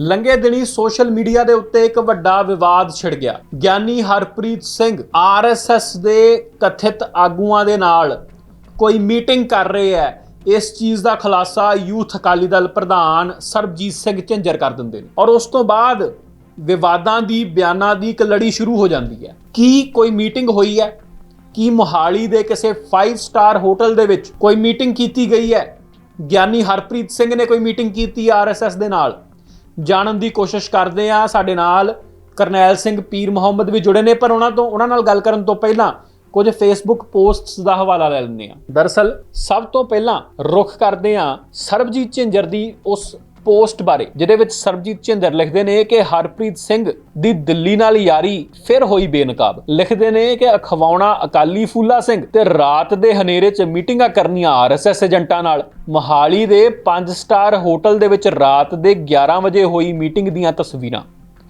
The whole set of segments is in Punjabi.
ਲੰਘੇ ਦਿਨੀ ਸੋਸ਼ਲ ਮੀਡੀਆ ਦੇ ਉੱਤੇ ਇੱਕ ਵੱਡਾ ਵਿਵਾਦ ਛਿੜ ਗਿਆ। ਗਿਆਨੀ ਹਰਪ੍ਰੀਤ ਸਿੰਘ ਆਰਐਸਐਸ ਦੇ ਕਥਿਤ ਆਗੂਆਂ ਦੇ ਨਾਲ ਕੋਈ ਮੀਟਿੰਗ ਕਰ ਰਹੇ ਹੈ। ਇਸ ਚੀਜ਼ ਦਾ ਖੁਲਾਸਾ ਯੂਥ ਅਕਾਲੀ ਦਲ ਪ੍ਰਧਾਨ ਸਰਬਜੀਤ ਸਿੰਘ ਝਿੰਜਰ ਕਰ ਦਿੰਦੇ ਨੇ। ਔਰ ਉਸ ਤੋਂ ਬਾਅਦ ਵਿਵਾਦਾਂ ਦੀ, ਬਿਆਨਾਂ ਦੀ ਇੱਕ ਲੜੀ ਸ਼ੁਰੂ ਹੋ ਜਾਂਦੀ ਹੈ। ਕੀ ਕੋਈ ਮੀਟਿੰਗ ਹੋਈ ਹੈ? ਕੀ ਮੋਹਾਲੀ ਦੇ ਕਿਸੇ 5 ਸਟਾਰ ਹੋਟਲ ਦੇ ਵਿੱਚ ਕੋਈ ਮੀਟਿੰਗ ਕੀਤੀ ਗਈ ਹੈ? ਗਿਆਨੀ ਹਰਪ੍ਰੀਤ ਸਿੰਘ ਨੇ ਕੋਈ ਮੀਟਿੰਗ ਕੀਤੀ ਆਰਐਸਐਸ ਦੇ ਨਾਲ? ਜਾਣਨ ਦੀ ਕੋਸ਼ਿਸ਼ ਕਰਦੇ ਆ। ਸਾਡੇ ਨਾਲ ਕਰਨੈਲ ਸਿੰਘ ਪੀਰ ਮੁਹੰਮਦ ਵੀ ਜੁੜੇ ਨੇ, ਪਰ ਉਹਨਾਂ ਤੋਂ ਉਹਨਾਂ ਨਾਲ ਗੱਲ ਕਰਨ ਤੋਂ ਪਹਿਲਾਂ ਕੁਝ ਫੇਸਬੁੱਕ ਪੋਸਟਸ ਦਾ ਹਵਾਲਾ ਲੈ ਲੈਂਦੇ ਆ। ਦਰਅਸਲ ਸਭ ਤੋਂ ਪਹਿਲਾਂ ਰੁਖ ਕਰਦੇ ਆ ਸਰਬਜੀਤ ਝਿੰਜਰ ਦੀ ਉਸ ਪੋਸਟ ਬਾਰੇ, ਜਿਹਦੇ ਵਿੱਚ ਸਰਬਜੀਤ ਝਿੰਦਰ ਲਿਖਦੇ ਨੇ ਕਿ ਹਰਪ੍ਰੀਤ ਸਿੰਘ ਦੀ ਦਿੱਲੀ ਨਾਲ ਯਾਰੀ ਫਿਰ ਹੋਈ ਬੇਨਕਾਬ। ਲਿਖਦੇ ਨੇ ਕਿ ਅਖਵਾਉਣਾ ਅਕਾਲੀ ਫੂਲਾ ਸਿੰਘ ਤੇ ਰਾਤ ਦੇ ਹਨੇਰੇ 'ਚ ਮੀਟਿੰਗਾਂ ਕਰਨੀਆਂ ਆਰਐਸਐਸ ਏਜੰਟਾਂ ਨਾਲ। ਮੋਹਾਲੀ ਦੇ 5 ਸਟਾਰ ਹੋਟਲ ਦੇ ਵਿੱਚ ਰਾਤ ਦੇ 11 ਵਜੇ ਹੋਈ ਮੀਟਿੰਗ ਦੀਆਂ ਤਸਵੀਰਾਂ।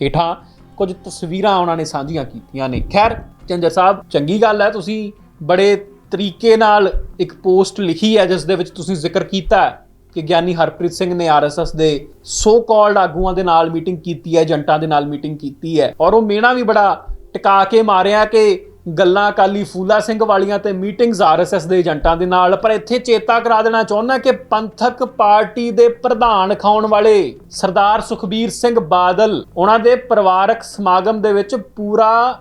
ਹੇਠਾਂ ਕੁਝ ਤਸਵੀਰਾਂ ਉਹਨਾਂ ਨੇ ਸਾਂਝੀਆਂ ਕੀਤੀਆਂ ਨੇ। ਖੈਰ ਝਿੰਜਰ ਸਾਹਿਬ, ਚੰਗੀ ਗੱਲ ਹੈ, ਤੁਸੀਂ ਬੜੇ ਤਰੀਕੇ ਨਾਲ ਇੱਕ ਪੋਸਟ ਲਿਖੀ ਹੈ, ਜਿਸ ਦੇ ਵਿੱਚ ਤੁਸੀਂ ਜ਼ਿਕਰ ਕੀਤਾ ਹੈ। ਕਿ ਗਿਆਨੀ ਹਰਪ੍ਰੀਤ ਸਿੰਘ ਨੇ ਆਰਐਸਐਸ ਦੇ ਸੋ ਕਾਲਡ ਆਗੂਆਂ ਦੇ ਨਾਲ ਮੀਟਿੰਗ ਕੀਤੀ ਹੈ, ਏਜੰਟਾਂ ਦੇ ਨਾਲ ਮੀਟਿੰਗ ਕੀਤੀ ਹੈ। ਔਰ ਉਹ ਮੇਣਾ ਵੀ ਬੜਾ ਟਿਕਾ ਕੇ ਮਾਰਿਆ ਕਿ ਗੱਲਾਂ ਅਕਾਲੀ ਫੂਲਾ ਸਿੰਘ ਵਾਲੀਆਂ ਤੇ ਮੀਟਿੰਗਸ ਆਰਐਸਐਸ ਦੇ ਏਜੰਟਾਂ ਦੇ ਨਾਲ। ਪਰ ਇੱਥੇ ਚੇਤਾ ਕਰਾ ਦੇਣਾ ਚਾਹੁੰਦਾ ਕਿ ਪੰਥਕ ਪਾਰਟੀ ਦੇ ਪ੍ਰਧਾਨ ਖਾਉਣ ਵਾਲੇ ਸਰਦਾਰ ਸੁਖਬੀਰ ਸਿੰਘ ਬਾਦਲ, ਉਹਨਾਂ ਦੇ ਪਰਿਵਾਰਕ ਸਮਾਗਮ ਦੇ ਵਿੱਚ ਪੂਰਾ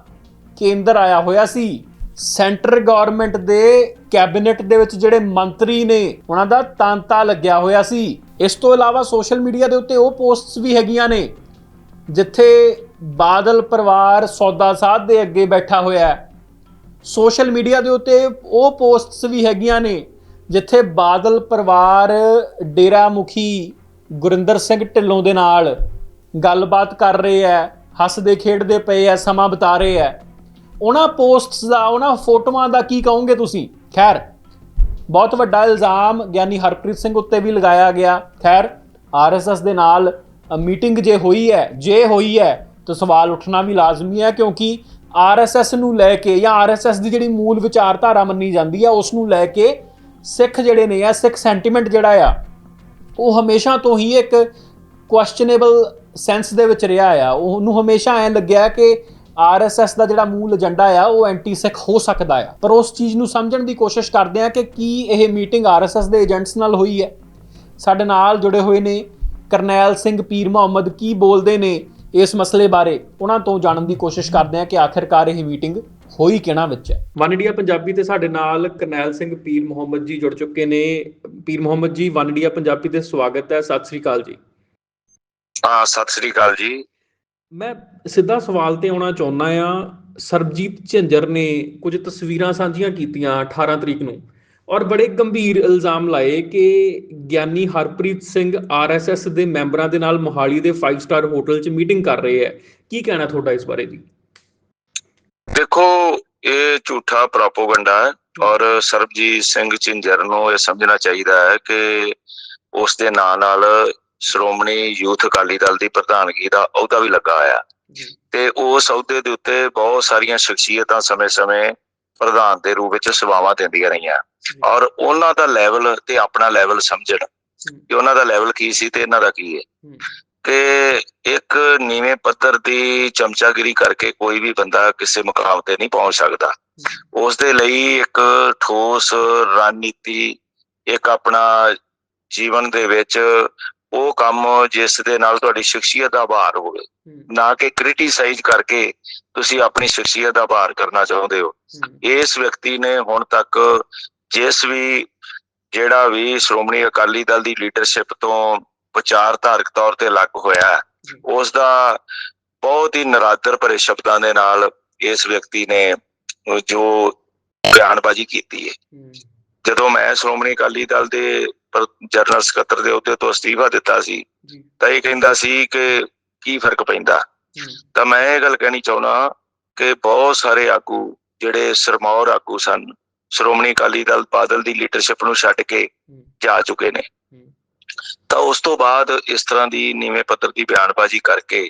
ਕੇਂਦਰ ਆਇਆ ਹੋਇਆ ਸੀ। ਸੈਂਟਰ ਗਵਰਨਮੈਂਟ ਦੇ ਕੈਬਨਿਟ ਦੇ ਵਿੱਚ ਜਿਹੜੇ ਮੰਤਰੀ ਨੇ, ਉਹਨਾਂ ਦਾ ਤਾਂਤਾ ਲੱਗਿਆ ਹੋਇਆ ਸੀ। ਇਸ ਤੋਂ ਇਲਾਵਾ ਸੋਸ਼ਲ ਮੀਡੀਆ ਦੇ ਉੱਤੇ ਉਹ ਪੋਸਟਸ ਵੀ ਹੈਗੀਆਂ ਨੇ, ਜਿੱਥੇ ਬਾਦਲ ਪਰਿਵਾਰ ਸੌਦਾ ਸਾਧ ਦੇ ਅੱਗੇ ਬੈਠਾ ਹੋਇਆ ਹੈ। ਸੋਸ਼ਲ ਮੀਡੀਆ ਦੇ ਉੱਤੇ ਉਹ ਪੋਸਟਸ ਵੀ ਹੈਗੀਆਂ ਨੇ, ਜਿੱਥੇ ਬਾਦਲ ਪਰਿਵਾਰ ਡੇਰਾ ਮੁਖੀ ਗੁਰਿੰਦਰ ਸਿੰਘ ਢਿੱਲੋਂ ਦੇ ਨਾਲ ਗੱਲਬਾਤ ਕਰ ਰਹੇ ਹੈ, ਹੱਸਦੇ ਖੇਡਦੇ ਪਏ ਐ ਸਮਾਂ ਬਿਤਾ ਰਹੇ ਐ ਉਹਨਾਂ ਪੋਸਟਸ ਦਾ, ਉਹਨਾਂ ਫੋਟੋਆਂ ਦਾ ਕੀ ਕਹੋਗੇ ਤੁਸੀਂ? ਖੈਰ, ਬਹੁਤ ਵੱਡਾ ਇਲਜ਼ਾਮ ਗਿਆਨੀ ਹਰਪ੍ਰੀਤ ਸਿੰਘ ਉੱਤੇ ਵੀ ਲਗਾਇਆ ਗਿਆ। ਖੈਰ ਆਰਐਸਐਸ ਦੇ ਨਾਲ ਮੀਟਿੰਗ ਜੇ ਹੋਈ ਹੈ, ਜੇ ਹੋਈ ਹੈ, ਤਾਂ ਸਵਾਲ ਉੱਠਣਾ ਵੀ ਲਾਜ਼ਮੀ ਹੈ, ਕਿਉਂਕਿ ਆਰਐਸਐਸ ਨੂੰ ਲੈ ਕੇ ਜਾਂ ਆਰਐਸਐਸ ਦੀ ਜਿਹੜੀ ਮੂਲ ਵਿਚਾਰਧਾਰਾ ਮੰਨੀ ਜਾਂਦੀ ਹੈ, ਉਸ ਨੂੰ ਲੈ ਕੇ ਸਿੱਖ ਜਿਹੜੇ ਨੇ ਆ, ਸਿੱਖ ਸੈਂਟੀਮੈਂਟ ਜਿਹੜਾ ਆ, ਉਹ ਹਮੇਸ਼ਾ ਤੋਂ ਹੀ ਇੱਕ ਕੁਐਸਚਨੇਬਲ ਸੈਂਸ ਦੇ ਵਿੱਚ ਰਿਹਾ ਆ। ਉਹਨੂੰ ਹਮੇਸ਼ਾ ਐ ਲੱਗਿਆ ਕਿ ਆਰਐਸਐਸ ਦਾ ਜਿਹੜਾ ਮੂਲ ਏਜੰਡਾ ਆ ਉਹ ਐਂਟੀ ਸਿੱਖ ਹੋ ਸਕਦਾ ਆ। ਪਰ ਉਸ ਚੀਜ਼ ਨੂੰ ਸਮਝਣ ਦੀ ਕੋਸ਼ਿਸ਼ ਕਰਦੇ ਆ ਕਿ ਕੀ ਇਹ ਮੀਟਿੰਗ ਆਰਐਸਐਸ ਦੇ ਏਜੰਟਸ ਨਾਲ ਹੋਈ ਹੈ। ਸਾਡੇ ਨਾਲ ਜੁੜੇ ਹੋਏ ਨੇ ਕਰਨੈਲ ਸਿੰਘ ਪੀਰ ਮੁਹੰਮਦ ਕੀ ਬੋਲਦੇ ਨੇ ਇਸ ਮਸਲੇ ਬਾਰੇ ਉਹਨਾਂ ਤੋਂ ਜਾਣਨ ਦੀ ਕੋਸ਼ਿਸ਼ ਕਰਦੇ ਆ ਕਿ ਆਖਿਰਕਾਰ ਇਹ ਮੀਟਿੰਗ ਹੋਈ ਕਿਹਨਾਂ ਵਿੱਚ ਹੈ। ਵਨ ਇੰਡੀਆ ਪੰਜਾਬੀ ਤੇ ਸਾਡੇ ਨਾਲ ਕਰਨੈਲ ਸਿੰਘ ਪੀਰ ਮੁਹੰਮਦ ਜੀ ਜੁੜ ਚੁੱਕੇ ਨੇ। ਪੀਰ ਮੁਹੰਮਦ ਜੀ ਵਨ ਇੰਡੀਆ ਪੰਜਾਬੀ ਤੇ ਸਵਾਗਤ ਹੈ। ਸਤਿ ਸ੍ਰੀ ਅਕਾਲ ਜੀ। ਸਤਿ ਸ੍ਰੀ ਅਕਾਲ ਜੀ। ਮੈਂ ਸਿੱਧਾ ਸਵਾਲ ਤੇ ਆਉਣਾ ਚਾਹੁੰਦਾ ਆ ਸਰਬਜੀਤ ਝਿੰਜਰ ਨੇ ਕੁਝ ਤਸਵੀਰਾਂ ਸਾਂਝੀਆਂ ਕੀਤੀਆਂ 18 ਤਰੀਕ ਨੂੰ ਔਰ ਬੜੇ ਗੰਭੀਰ ਇਲਜ਼ਾਮ ਲਾਏ ਕਿ ਗਿਆਨੀ ਹਰਪ੍ਰੀਤ ਸਿੰਘ ਆਰਐਸਐਸ ਦੇ ਮੈਂਬਰਾਂ ਦੇ ਨਾਲ ਮੋਹਾਲੀ ਦੇ 5 ਸਟਾਰ ਹੋਟਲ 'ਚ ਮੀਟਿੰਗ ਕਰ ਰਹੇ ਹੈ। ਕੀ ਕਹਿਣਾ ਤੁਹਾਡਾ ਇਸ ਬਾਰੇ ਜੀ? ਦੇਖੋ, ਇਹ ਝੂਠਾ ਪ੍ਰੋਪਗੈਂਡਾ ਹੈ ਔਰ ਸਰਬਜੀਤ ਸਿੰਘ ਝਿੰਜਰ ਨੂੰ ਇਹ ਸਮਝਣਾ ਚਾਹੀਦਾ ਹੈ ਕਿ ਉਸ ਦੇ ਨਾਂ ਨਾਲ ਸ਼੍ਰੋਮਣੀ ਯੂਥ ਅਕਾਲੀ ਦਲ ਦੀ ਪ੍ਰਧਾਨਗੀ ਦਾ ਅਹੁਦਾ ਵੀ ਲੱਗਾ ਹੋਇਆ। ਤੇ ਉਸ ਅਹੁਦੇ ਦੇ ਉੱਤੇ ਬਹੁਤ ਸਾਰੀਆਂ ਸ਼ਖਸੀਅਤਾਂ ਸਮੇਂ-ਸਮੇਂ ਪ੍ਰਧਾਨ ਦੇ ਰੂਪ ਵਿੱਚ ਸੇਵਾਵਾਂ ਦਿੰਦੀਆਂ ਰਹੀਆਂ। ਔਰ ਉਹਨਾਂ ਦਾ ਲੈਵਲ ਤੇ ਆਪਣਾ ਲੈਵਲ ਸਮਝਣ ਕਿ ਉਹਨਾਂ ਦਾ ਲੈਵਲ ਕੀ ਸੀ ਤੇ ਇਹਨਾਂ ਦਾ ਕੀ ਹੈ। ਕਿ ਇੱਕ ਨੀਵੇਂ ਪੱਧਰ ਦੀ ਚਮਚਾਗਿਰੀ ਕਰਕੇ ਕੋਈ ਵੀ ਬੰਦਾ ਕਿਸੇ ਮੁਕਾਮ ਤੇ ਨਹੀਂ ਪਹੁੰਚ ਸਕਦਾ। ਉਸ ਦੇ ਲਈ ਇੱਕ ਠੋਸ ਰਣਨੀਤੀ ਇੱਕ ਆਪਣਾ ਜੀਵਨ ਦੇ ਵਿੱਚ ਉਹ ਕੰਮ ਜਿਸ ਦੇ ਨਾਲ ਤੁਹਾਡੀ ਸ਼ਖਸੀਅਤ ਦਾ ਆਭਾਰ ਹੋਵੇ ਨਾ ਕਿ ਕ੍ਰਿਟਿਸਾਈਜ਼ ਕਰਕੇ ਤੁਸੀਂ ਆਪਣੀ ਸ਼ਖਸੀਅਤ ਦਾ ਆਭਾਰ ਕਰਨਾ ਚਾਹੁੰਦੇ ਹੋ। ਇਸ ਵਿਅਕਤੀ ਨੇ ਹੁਣ ਤੱਕ ਜਿਸ ਵੀ ਜਿਹੜਾ ਵੀ ਸ਼੍ਰੋਮਣੀ ਅਕਾਲੀ ਦਲ ਦੀ ਲੀਡਰਸ਼ਿਪ ਤੋਂ ਵਿਚਾਰਧਾਰਕ ਤੌਰ ਤੇ ਅਲੱਗ ਹੋਇਆ ਉਸ ਦਾ ਬਹੁਤ ਹੀ ਨਰਾਦਰ ਭਰੇ ਸ਼ਬਦਾਂ ਦੇ ਨਾਲ ਇਸ ਵਿਅਕਤੀ ਨੇ ਜੋ ਬਿਆਨਬਾਜ਼ੀ ਕੀਤੀ ਹੈ। ਜਦੋਂ ਮੈਂ ਸ਼੍ਰੋਮਣੀ ਅਕਾਲੀ ਦਲ ਦੇ ਜਨਰਲ ਸਕੱਤਰ ਦੇ ਅਹੁਦੇ ਤੋਂ ਅਸਤੀਫਾ ਦਿੱਤਾ ਸੀ ਤਾਂ ਇਹ ਕਹਿੰਦਾ ਸੀ ਕਿ ਕੀ ਫ਼ਰਕ ਪੈਂਦਾ? ਤਾਂ ਮੈਂ ਇਹ ਗੱਲ ਕਹਿਣੀ ਚਾਹੁੰਦਾ ਕਿ ਬਹੁਤ ਸਾਰੇ ਆਗੂ ਜਿਹੜੇ ਸਰਮੌਰ ਆਗੂ ਸਨ ਸ਼੍ਰੋਮਣੀ ਅਕਾਲੀ ਦਲ ਬਾਦਲ ਦੀ ਲੀਡਰਸ਼ਿਪ ਨੂੰ ਛੱਡ ਕੇ ਜਾ ਚੁੱਕੇ ਨੇ। ਤਾਂ ਉਸ ਤੋਂ ਬਾਅਦ ਇਸ ਤਰ੍ਹਾਂ ਦੀ ਨੀਵੇਂ ਪੱਧਰ ਦੀ ਬਿਆਨਬਾਜ਼ੀ ਕਰਕੇ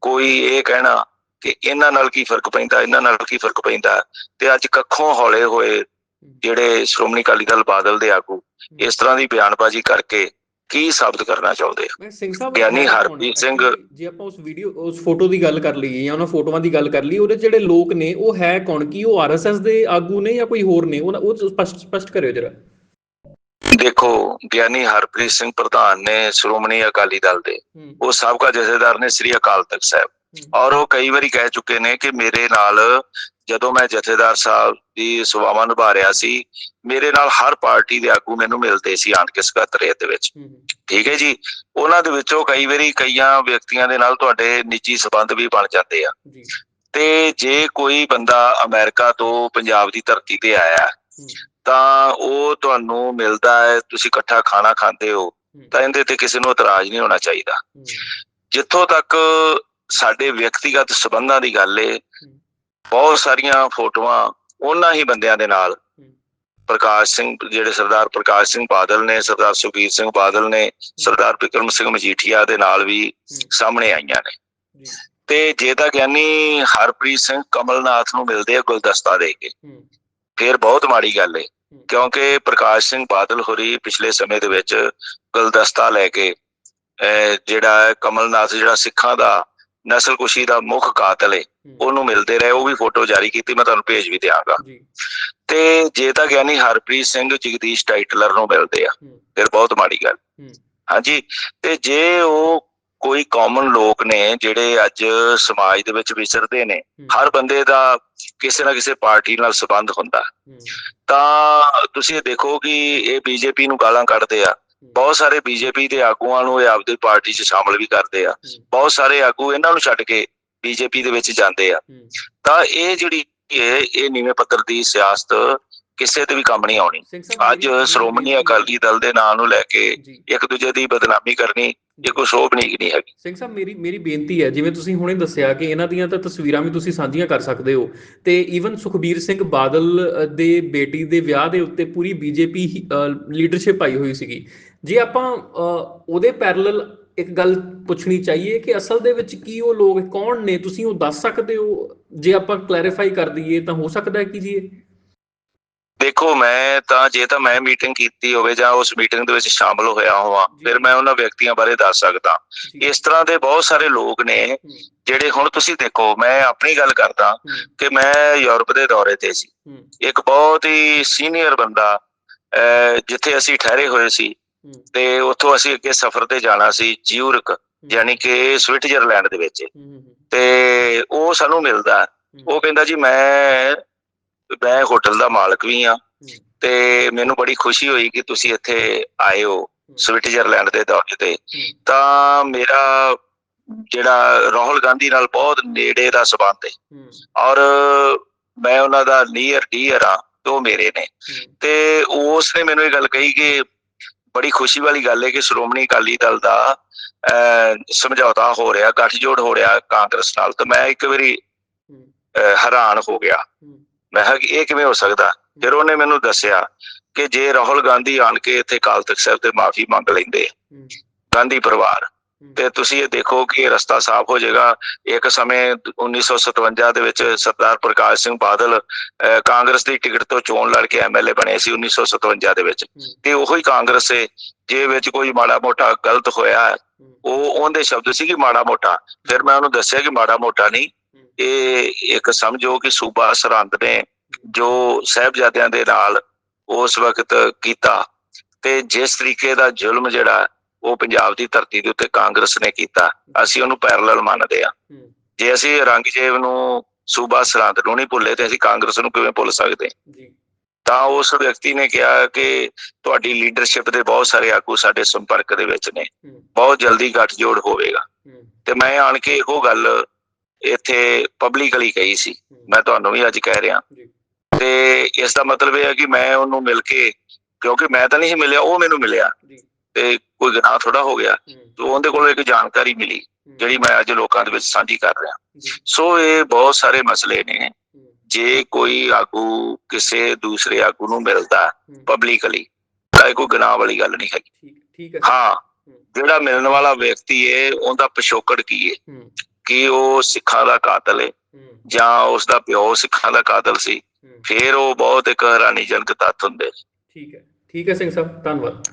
ਕੋਈ ਇਹ ਕਹਿਣਾ ਕਿ ਇਹਨਾਂ ਨਾਲ ਕੀ ਫ਼ਰਕ ਪੈਂਦਾ ਇਹਨਾਂ ਨਾਲ ਕੀ ਫ਼ਰਕ ਪੈਂਦਾ? ਤੇ ਅੱਜ ਕੱਖੋਂ ਹੌਲੇ ਹੋਏ ਜਿਹੜੇ ਸ਼੍ਰੋਮਣੀ ਅਕਾਲੀ ਦਲ ਬਾਦਲ ਦੇ ਆਗੂ ਇਸ ਤਰ੍ਹਾਂ ਦੀ ਬਿਆਨਬਾਜ਼ੀ ਕਰਕੇ ਕੀ ਸਾਬਤ ਕਰਨਾ ਚਾਹੁੰਦੇ ਆ? ਸਿੰਘ ਸਾਹਿਬ? ਹਰਪ੍ਰੀਤ ਸਿੰਘ- ਜੇ ਆਪਾਂ ਉਸ ਵੀਡੀਓ ਉਸ ਫੋਟੋ ਦੀ ਗੱਲ ਕਰ ਲਈਏ ਜਾਂ ਉਹਨਾਂ ਫੋਟੋਆਂ ਦੀ ਗੱਲ ਕਰ ਲਈਏ ਉਹਦੇ ਜਿਹੜੇ ਲੋਕ ਨੇ ਉਹ ਹੈ ਕੌਣ? ਕੀ ਉਹ ਆਰਐਸਐਸ ਦੇ ਆਗੂ ਨੇ ਜਾਂ ਕੋਈ ਹੋਰ ਨੇ? ਉਹ ਸਪਸ਼ਟ ਸਪਸ਼ਟ ਕਰਿਓ ਜਰਾ। ਦੇਖੋ ਗਿਆਨੀ ਹਰਪ੍ਰੀਤ ਸਿੰਘ ਪ੍ਰਧਾਨ ਨੇ ਸ਼੍ਰੋਮਣੀ ਅਕਾਲੀ ਦਲ ਦੇ। ਉਹ ਸਾਬਕਾ ਜਥੇਦਾਰ ਨੇ ਸ੍ਰੀ ਅਕਾਲ ਤਖਤ ਸਾਹਿਬ। ਔਰ ਉਹ ਕਈ ਵਾਰੀ ਕਹਿ ਚੁੱਕੇ ਨੇ ਕਿ ਮੇਰੇ ਨਾਲ ਜਦੋਂ ਮੈਂ ਜਥੇਦਾਰ ਸਾਹਿਬ ਦੀ ਸੇਵਾਵਾਂ ਨਿਭਾ ਰਿਹਾ ਸੀ ਮੇਰੇ ਨਾਲ ਹਰ ਪਾਰਟੀ ਦੇ ਆਗੂ ਮੈਨੂੰ ਮਿਲਦੇ ਸੀ ਆਣ ਕੇ ਸਕੱਤਰੇਤ ਦੇ ਵਿੱਚ। ਠੀਕ ਹੈ ਜੀ? ਉਹਨਾਂ ਦੇ ਵਿੱਚੋਂ ਕਈ ਵਾਰੀ ਕਈਆਂ ਵਿਅਕਤੀਆਂ ਦੇ ਨਾਲ ਤੁਹਾਡੇ ਨਿੱਜੀ ਸਬੰਧ ਵੀ ਬਣ ਜਾਂਦੇ ਆ। ਤੇ ਜੇ ਕੋਈ ਬੰਦਾ ਅਮਰੀਕਾ ਤੋਂ ਪੰਜਾਬ ਦੀ ਧਰਤੀ ਤੇ ਆਇਆ। ਤਾਂ ਉਹ ਤੁਹਾਨੂੰ ਮਿਲਦਾ ਹੈ ਤੁਸੀਂ ਇਕੱਠਾ ਖਾਣਾ ਖਾਂਦੇ ਹੋ ਤਾਂ ਇਹਦੇ ਤੇ ਕਿਸੇ ਨੂੰ ਇਤਰਾਜ਼ ਨਹੀਂ ਹੋਣਾ ਚਾਹੀਦਾ। ਜਿੱਥੋਂ ਤੱਕ ਸਾਡੇ ਵਿਅਕਤੀਗਤ ਸਬੰਧਾਂ ਦੀ ਗੱਲ ਏ। ਬਹੁਤ ਸਾਰੀਆਂ ਫੋਟੋਆਂ ਉਹਨਾਂ ਹੀ ਬੰਦਿਆਂ ਦੇ ਨਾਲ। ਪ੍ਰਕਾਸ਼ ਸਿੰਘ ਜਿਹੜੇ ਸਰਦਾਰ ਪ੍ਰਕਾਸ਼ ਸਿੰਘ ਬਾਦਲ ਨੇ ਸਰਦਾਰ ਸੁਖਬੀਰ ਸਿੰਘ ਬਾਦਲ ਨੇ ਸਰਦਾਰ ਬਿਕਰਮ ਸਿੰਘ ਮਜੀਠੀਆ ਦੇ ਨਾਲ ਵੀ ਸਾਹਮਣੇ ਆਈਆਂ ਨੇ। ਤੇ ਜੇ ਤਾਂ ਗਿਆਨੀ ਹਰਪ੍ਰੀਤ ਸਿੰਘ ਕਮਲਨਾਥ ਨੂੰ ਮਿਲਦੇ ਆ ਗੁਲਦਸਤਾ ਦੇ ਕੇ ਫਿਰ ਬਹੁਤ ਮਾੜੀ ਗੱਲ ਏ। ਕਿਉਂਕਿ ਪ੍ਰਕਾਸ਼ ਸਿੰਘ ਬਾਦਲ ਹੋਰੀ ਪਿਛਲੇ ਸਮੇਂ ਦੇ ਵਿੱਚ ਗੁਲਦਸਤਾ ਲੈ ਕੇ ਜਿਹੜਾ ਕਮਲਨਾਥ ਜਿਹੜਾ ਸਿੱਖਾਂ ਦਾ ਨਸਲਕੁਸ਼ੀ ਦਾ ਮੁੱਖ ਕਾਤਲ ਏ। ਉਹਨੂੰ ਮਿਲਦੇ ਰਹੇ ਉਹ ਵੀ ਫੋਟੋ ਜਾਰੀ ਕੀਤੀ ਮੈਂ ਤੁਹਾਨੂੰ ਭੇਜ ਵੀ ਦਿਆਂਗਾ। ਤੇ ਜੇ ਤਾਂ ਗਿਆਨੀ ਹਰਪ੍ਰੀਤ ਸਿੰਘ ਜਗਦੀਸ਼ ਟਾਈਟਲਰ ਨੂੰ ਮਿਲਦੇ ਆ। ਫਿਰ ਬਹੁਤ ਮਾੜੀ ਗੱਲ। ਹਾਂਜੀ। ਤੇ ਜੇ ਉਹ ਕੋਈ ਕਾਮਨ ਲੋਕ ਨੇ ਜਿਹੜੇ ਅੱਜ ਸਮਾਜ ਦੇ ਵਿੱਚ ਵਿਚਰਦੇ ਨੇ ਹਰ ਬੰਦੇ ਦਾ ਕਿਸੇ ਨਾ ਕਿਸੇ ਪਾਰਟੀ ਨਾਲ ਸੰਬੰਧ ਹੁੰਦਾ। ਤਾਂ ਤੁਸੀਂ ਇਹ ਦੇਖੋ ਕਿ ਇਹ ਬੀਜੇਪੀ ਨੂੰ ਗਾਲਾਂ ਕੱਢਦੇ ਆ। ਬਹੁਤ ਸਾਰੇ ਬੀਜੇਪੀ ਦੇ ਆਗੂਆਂ ਨੂੰ ਇਹ ਆਪਦੀ ਪਾਰਟੀ 'ਚ ਸ਼ਾਮਲ ਵੀ ਕਰਦੇ ਆ। ਬਹੁਤ ਸਾਰੇ ਆਗੂ ਇਹਨਾਂ ਨੂੰ ਛੱਡ ਕੇ ਬੀਜੇਪੀ ਦੇ ਵਿੱਚ ਜਾਂਦੇ ਆ। ਤਾਂ ਇਹ ਜਿਹੜੀ ਇਹ ਇਹ ਨੀਵੇਂ ਪੱਧਰ ਦੀ ਸਿਆਸਤ ਕਿਸੇ ਤੇ ਵੀ ਕੰਮ ਨਹੀਂ ਆਉਣੀ। ਅੱਜ ਸ਼੍ਰੋਮਣੀ ਅਕਾਲੀ ਦਲ ਦੇ ਨਾਂ ਨੂੰ ਲੈ ਕੇ ਇੱਕ ਦੂਜੇ ਦੀ ਬਦਨਾਮੀ ਕਰਨੀ ਇਹ ਕੋਈ ਸ਼ੋਭਨੀਕ ਨਹੀਂ ਹੈਗੀ। ਸਿੰਘ ਸਾਹਿਬ ਮੇਰੀ ਮੇਰੀ ਬੇਨਤੀ ਹੈ ਜਿਵੇਂ ਤੁਸੀਂ ਹੁਣੇ ਦੱਸਿਆ ਕਿ ਇਹਨਾਂ ਦੀਆਂ ਤਾਂ ਤਸਵੀਰਾਂ ਵੀ ਤੁਸੀਂ ਸਾਂਝੀਆਂ ਕਰ ਸਕਦੇ ਹੋ ਤੇ ਈਵਨ ਸੁਖਬੀਰ ਸਿੰਘ ਬਾਦਲ ਦੇ ਬੇਟੀ ਦੇ ਵਿਆਹ ਦੇ ਉੱਤੇ ਪੂਰੀ ਬੀਜੇਪੀ ਲੀਡਰਸ਼ਿਪ ਆਈ ਹੋਈ ਸੀਗੀ। ਜੇ ਆਪਾਂ ਉਹਦੇ ਪੈਰਲਲ ਇੱਕ ਗੱਲ ਪੁੱਛਣੀ ਚਾਹੀਏ ਕਿ ਅਸਲ ਦੇ ਵਿੱਚ ਕੀ ਉਹ ਲੋਕ ਕੌਣ ਨੇ ਤੁਸੀਂ ਉਹ ਦੱਸ ਸਕਦੇ ਹੋ? ਜੇ ਆਪਾਂ ਕਲੈਰੀਫਾਈ ਕਰ ਦਈਏ ਤਾਂ ਹੋ ਸਕਦਾ ਹੈ ਕਿ ਜੀ ਦੇਖੋ ਮੈਂ ਤਾਂ ਜੇ ਤਾਂ ਮੈਂ ਮੀਟਿੰਗ ਕੀਤੀ ਹੋਵੇ ਜਾਂ ਉਸ ਮੀਟਿੰਗ ਦੇ ਵਿੱਚ ਸ਼ਾਮਲ ਹੋਇਆ ਹੋਵਾਂ। ਫਿਰ ਮੈਂ ਉਹਨਾਂ ਵਿਅਕਤੀਆਂ ਬਾਰੇ ਦੱਸ ਸਕਦਾ। ਇਸ ਤਰ੍ਹਾਂ ਦੇ ਬਹੁਤ ਸਾਰੇ ਲੋਕ ਨੇ ਜਿਹੜੇ ਹੁਣ ਤੁਸੀਂ ਦੇਖੋ ਮੈਂ ਆਪਣੀ ਗੱਲ ਕਰਦਾ ਕਿ ਮੈਂ ਯੂਰਪ ਦੇ ਦੌਰੇ ਤੇ ਸੀ। ਇੱਕ ਬਹੁਤ ਹੀ ਸੀਨੀਅਰ ਬੰਦਾ ਜਿੱਥੇ ਅਸੀਂ ਠਹਿਰੇ ਹੋਏ ਸੀ ਤੇ ਉੱਥੋਂ ਅਸੀਂ ਅੱਗੇ ਸਫ਼ਰ ਤੇ ਜਾਣਾ ਸੀ ਜਿਊਰਿਕ ਯਾਨੀ ਕਿ ਸਵਿਟਜ਼ਰਲੈਂਡ ਦੇ ਵਿੱਚ। ਤੇ ਉਹ ਸਾਨੂੰ ਮਿਲਦਾ। ਉਹ ਕਹਿੰਦਾ ਜੀ ਮੈਂ ਮੈਂ ਹੋਟਲ ਦਾ ਮਾਲਕ ਵੀ ਆ ਤੇ ਮੈਨੂੰ ਬੜੀ ਖੁਸ਼ੀ ਹੋਈ ਕਿ ਤੁਸੀਂ ਇੱਥੇ ਆਏ ਹੋ ਸਵਿਟਜ਼ਰਲੈਂਡ ਦੇ ਦੌਰੇ ਤੇ। ਤਾਂ ਮੇਰਾ ਜਿਹੜਾ ਰਾਹੁਲ ਗਾਂਧੀ ਨਾਲ ਬਹੁਤ ਨੇੜੇ ਦਾ ਸਬੰਧ ਹੈ। ਔਰ ਮੈਂ ਉਹਨਾਂ ਦਾ ਨੀਅਰ ਡੀਅਰ ਆ ਉਹ ਮੇਰੇ ਨੇ। ਤੇ ਉਸ ਨੇ ਮੈਨੂੰ ਇਹ ਗੱਲ ਕਹੀ ਕਿ ਬੜੀ ਖੁਸ਼ੀ ਵਾਲੀ ਗੱਲ ਹੈ ਕਿ ਸ਼੍ਰੋਮਣੀ ਅਕਾਲੀ ਦਲ ਦਾ ਸਮਝੌਤਾ ਹੋ ਰਿਹਾ ਗੱਠਜੋੜ ਹੋ ਰਿਹਾ ਕਾਂਗਰਸ ਨਾਲ। ਤਾਂ ਮੈਂ ਇੱਕ ਵਾਰੀ ਹੈਰਾਨ ਹੋ ਗਿਆ। ਮੈਂ ਕਿਹਾ ਕਿ ਇਹ ਕਿਵੇਂ ਹੋ ਸਕਦਾ? ਫਿਰ ਉਹਨੇ ਮੈਨੂੰ ਦੱਸਿਆ ਕਿ ਜੇ ਰਾਹੁਲ ਗਾਂਧੀ ਆਣ ਕੇ ਇੱਥੇ ਅਕਾਲ ਤਖਤ ਸਾਹਿਬ ਤੇ ਮਾਫੀ ਮੰਗ ਲੈਂਦੇ ਹੂੰ, ਗਾਂਧੀ ਪਰਿਵਾਰ ਹੂੰ, ਤੇ ਤੁਸੀਂ ਇਹ ਦੇਖੋ ਕਿ ਇਹ ਰਸਤਾ ਸਾਫ਼ ਹੋ ਜਾਏਗਾ। ਇੱਕ ਸਮੇਂ 1957 ਦੇ ਵਿੱਚ ਸਰਦਾਰ ਪ੍ਰਕਾਸ਼ ਸਿੰਘ ਬਾਦਲ ਕਾਂਗਰਸ ਦੀ ਟਿਕਟ ਤੋਂ ਚੋਣ ਲੜ ਕੇ ਐਮਐਲਏ ਬਣੇ ਸੀ 1957 ਦੇ ਵਿੱਚ। ਹੂੰ, ਤੇ ਉਹੀ ਕਾਂਗਰਸ ਹੈ ਜੇ ਵਿੱਚ ਕੋਈ ਮਾੜਾ ਮੋਟਾ ਗਲਤ ਹੋਇਆ ਹੈ, ਹੂੰ, ਉਹ ਉਹਦੇ ਸ਼ਬਦ ਸੀ ਕਿ ਮਾੜਾ ਮੋਟਾ। ਫਿਰ ਮੈਂ ਉਹਨੂੰ ਦੱਸਿਆ ਕਿ ਮਾੜਾ ਮੋਟਾ ਨਹੀਂ ਇਹ ਇੱਕ ਸਮਝੋ ਕਿ ਸੂਬਾ ਸਰਹੰਦ ਨੇ ਜੋ ਸਹਿਬਜ਼ਾਦਿਆਂ ਦੇ ਨਾਲ ਉਸ ਵਕਤ ਕੀਤਾ ਤੇ ਜਿਸ ਤਰੀਕੇ ਦਾ ਜ਼ੁਲਮ ਜਿਹੜਾ ਉਹ ਪੰਜਾਬ ਦੀ ਧਰਤੀ ਦੇ ਉੱਤੇ ਕਾਂਗਰਸ ਨੇ ਕੀਤਾ ਅਸੀਂ ਉਹਨੂੰ ਪੈਰਲਲ ਮੰਨਦੇ ਆ ਜੇ ਅਸੀਂ ਔਰੰਗਜ਼ੇਬ ਨੂੰ ਸੂਬਾ ਸਰਹੰਦ ਨੂੰ ਨਹੀਂ ਭੁੱਲੇ ਤੇ ਅਸੀਂ ਕਾਂਗਰਸ ਨੂੰ ਕਿਵੇਂ ਭੁੱਲ ਸਕਦੇ? ਜੀ। ਤਾਂ ਉਸ ਵਿਅਕਤੀ ਨੇ ਕਿਹਾ ਕਿ ਤੁਹਾਡੀ ਲੀਡਰਸ਼ਿਪ ਦੇ ਬਹੁਤ ਸਾਰੇ ਆਗੂ ਸਾਡੇ ਸੰਪਰਕ ਦੇ ਵਿੱਚ ਨੇ। ਬਹੁਤ ਜਲਦੀ ਗੱਠਜੋੜ ਹੋਵੇਗਾ। ਤੇ ਮੈਂ ਆਣ ਕੇ ਇਹੋ ਗੱਲ ਇੱਥੇ ਪਬਲਿਕਲੀ ਕਹੀ ਸੀ। ਮੈਂ ਤੁਹਾਨੂੰ ਵੀ ਅੱਜ ਕਹਿ ਰਿਹਾ। ਤੇ ਇਸ ਦਾ ਮਤਲਬ ਇਹ ਹੈ ਕਿ ਮੈਂ ਉਹਨੂੰ ਮਿਲ ਕੇ ਕਿਉਂਕਿ ਮੈਂ ਤਾਂ ਨਹੀਂ ਮਿਲਿਆ ਉਹ ਮੈਨੂੰ ਮਿਲਿਆ। ਤੇ ਕੋਈ ਗੁਨਾਹ ਥੋੜਾ ਹੋ ਗਿਆ। ਤੇ ਉਹਦੇ ਕੋਲੋਂ ਇੱਕ ਜਾਣਕਾਰੀ ਮਿਲੀ ਜਿਹੜੀ ਮੈਂ ਅੱਜ ਲੋਕਾਂ ਦੇ ਵਿੱਚ ਸਾਂਝੀ ਕਰ ਰਿਹਾ। ਸੋ ਇਹ ਬਹੁਤ ਸਾਰੇ ਮਸਲੇ ਨੇ। ਜੇ ਕੋਈ ਆਗੂ ਕਿਸੇ ਦੂਸਰੇ ਆਗੂ ਨੂੰ ਮਿਲਦਾ ਪਬਲਿਕਲੀ ਤਾਂ ਇਹ ਕੋਈ ਗੁਨਾਹ ਵਾਲੀ ਗੱਲ ਨਹੀਂ ਹੈਗੀ। ਠੀਕ ਹੈ। ਹਾਂ। ਜਿਹੜਾ ਮਿਲਣ ਵਾਲਾ ਵਿਅਕਤੀ ਹੈ ਉਹਦਾ ਪਿਛੋਕੜ ਕੀ ਹੂੰ, ਕਿ ਉਹ ਸਿੱਖਾਂ ਦਾ ਕਾਤਲ ਹੈ ਹੂੰ, ਜਾਂ ਉਸ ਦਾ ਪਿਓ ਸਿੱਖਾਂ ਦਾ ਕਾਤਲ ਸੀ ਫਿਰ ਉਹ ਬਹੁਤ ਇੱਕ ਹੈਰਾਨੀਜਨਕ ਤੱਥ ਹੁੰਦੇ ਠੀਕ ਹੈ। ਠੀਕ ਹੈ ਸਿੰਘ ਸਾਹਿਬ ਧੰਨਵਾਦ।